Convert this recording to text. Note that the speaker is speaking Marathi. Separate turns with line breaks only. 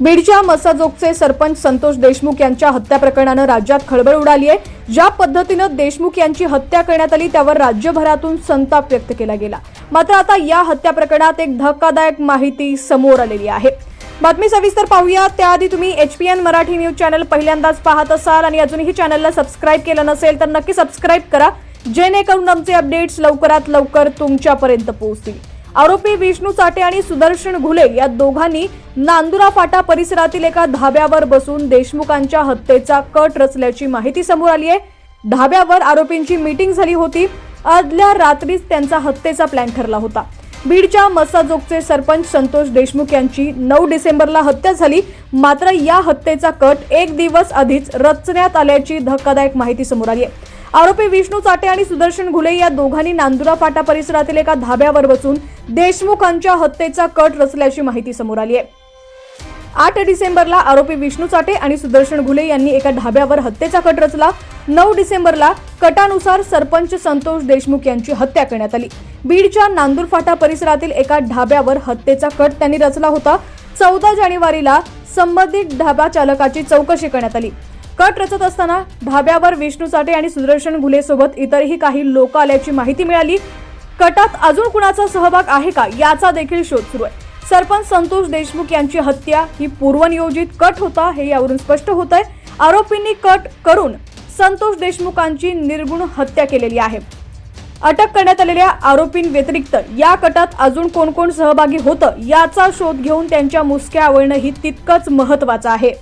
बीडच्या मसाजोगचे सरपंच संतोष देशमुख यांच्या हत्या प्रकरणानं राज्यात खळबळ उडाली आहे. ज्या पद्धतीनं देशमुख यांची हत्या करण्यात आली त्यावर राज्यभरातून संताप व्यक्त केला गेला. मात्र आता या हत्या प्रकरणात एक धक्कादायक माहिती समोर आलेली आहे. बातमी सविस्तर पाहूया. त्याआधी तुम्ही H P N Marathi news channel पहिल्यांदाच पाहत असाल आणि अजूनही चॅनलला सबस्क्राईब केलं नसेल तर नक्की सबस्क्राईब करा. जेणेकरून आमचे अपडेट्स लवकरात लवकर तुमच्यापर्यंत पोहोचतील. आरोपी विष्णू चाटे आणि सुदर्शन घुले या दोघांनी नांदुरा फाटा परिसरातील एका धाब्यावर बसून देशमुखांच्या हत्येचा कट रचल्याची माहिती समोर आली आहे. धाब्यावर आरोपींची मीटिंग झाली होती. आदल्या रात्रीच त्यांचा हत्येचा प्लॅन ठरला होता. बीडच्या मसाजोगचे सरपंच संतोष देशमुख यांची नऊ डिसेंबरला हत्या झाली. मात्र या हत्येचा कट एक दिवस आधीच रचण्यात आल्याची धक्कादायक माहिती समोर आली आहे. आरोपी विष्णू चाटे आणि सुदर्शन घुले या दोघांनी नांदुरा फाटा परिसरातील एका धाब्यावर बसून देशमुखांच्या हत्येचा कट रचल्याची माहिती समोर आली आहे. आठ डिसेंबरला आरोपी विष्णू चाटे आणि सुदर्शन घुले यांनी एका ढाब्यावर हत्येचा कट रचला. नऊ डिसेंबरला कटानुसार सरपंच संतोष देशमुख यांची हत्या करण्यात आली. बीडच्या नांदूर फाटा परिसरातील एका ढाब्यावर हत्येचा कट त्यांनी रचला होता. चौदा जानेवारीला संबंधित ढाबा चालकाची चौकशी करण्यात आली. कट रचत असताना ढाब्यावर विष्णू चाटे आणि सुदर्शन घुलेसोबत इतरही काही लोक आल्याची माहिती मिळाली. कटात अजून कुणाचा सहभाग आहे का? याचा देखील शोध सुरू आहे. सरपंच संतोष देशमुख यांची हत्या ही पूर्वनियोजित कट होता हे यावरून स्पष्ट होत आहे आरोपींनी कट करून संतोष देशमुखांची निर्गुण हत्या केलेली आहे. अटक करण्यात आलेल्या आरोपींव्यतिरिक्त या कटात अजून कोण कोण सहभागी होतं याचा शोध घेऊन त्यांच्या मुसक्या आवळणं ही तितकंच महत्वाचं आहे.